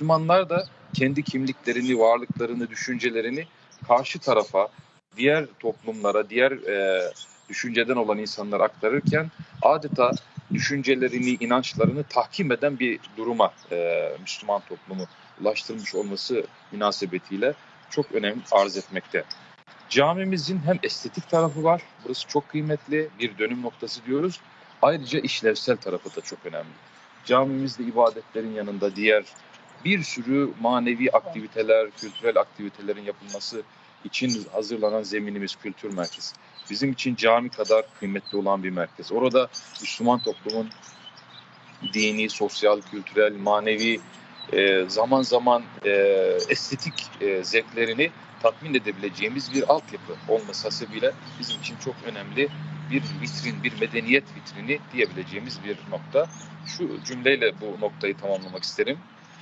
Müslümanlar da kendi kimliklerini, varlıklarını, düşüncelerini karşı tarafa, diğer toplumlara, diğer e, düşünceden olan insanlara aktarırken adeta düşüncelerini, inançlarını tahkim eden bir duruma e, Müslüman toplumu ulaştırmış olması münasebetiyle çok önem arz etmekte. Camimizin hem estetik tarafı var, burası çok kıymetli, bir dönüm noktası diyoruz. Ayrıca işlevsel tarafı da çok önemli. Camimizde ibadetlerin yanında diğer bir sürü manevi aktiviteler, kültürel aktivitelerin yapılması için hazırlanan zeminimiz kültür merkezi. Bizim için cami kadar kıymetli olan bir merkez. Orada Müslüman toplumun dini, sosyal, kültürel, manevi e, zaman zaman e, estetik e, zevklerini tatmin edebileceğimiz bir altyapı olması hasebiyle bizim için çok önemli bir vitrin, bir medeniyet vitrini diyebileceğimiz bir nokta. Şu cümleyle bu noktayı tamamlamak isterim.